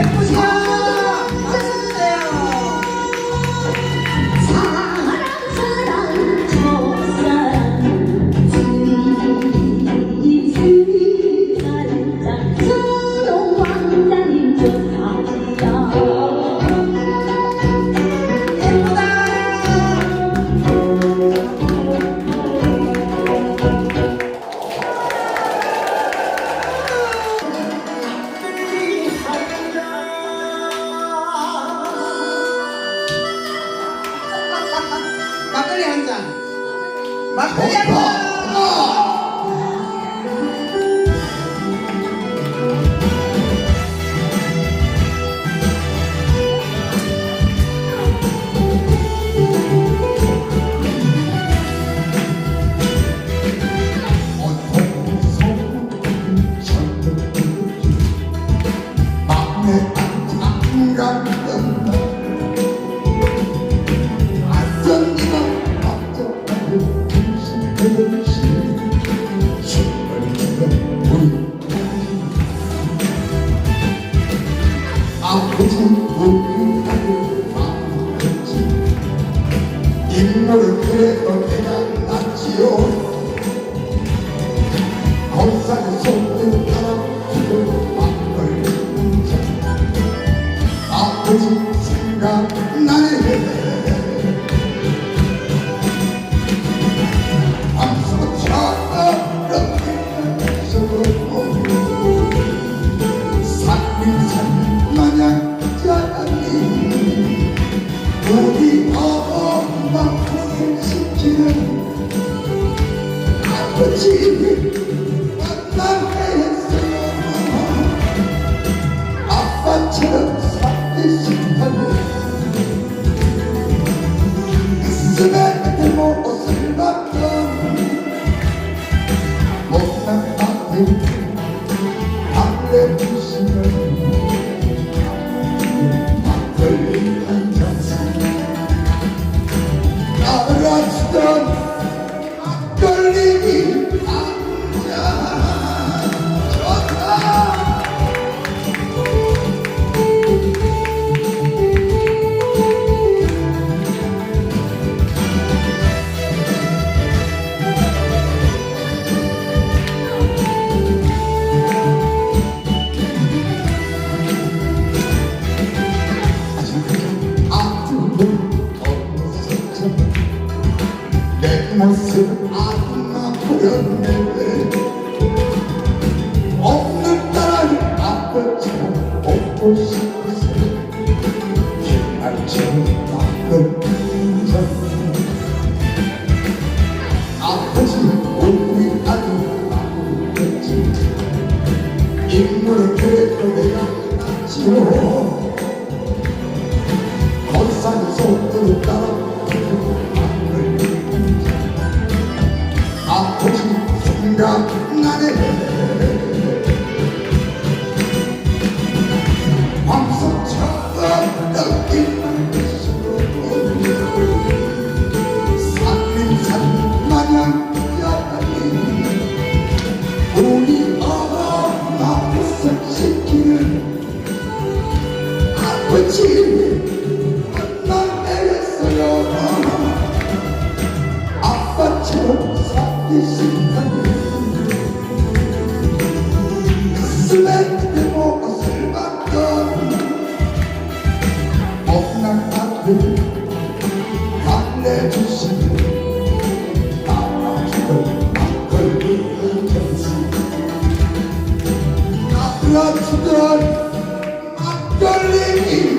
Yeah. 헛소리 한장 막걸리 한잔 모습 아무나 보였는데 da na 불러주던 앞돌림이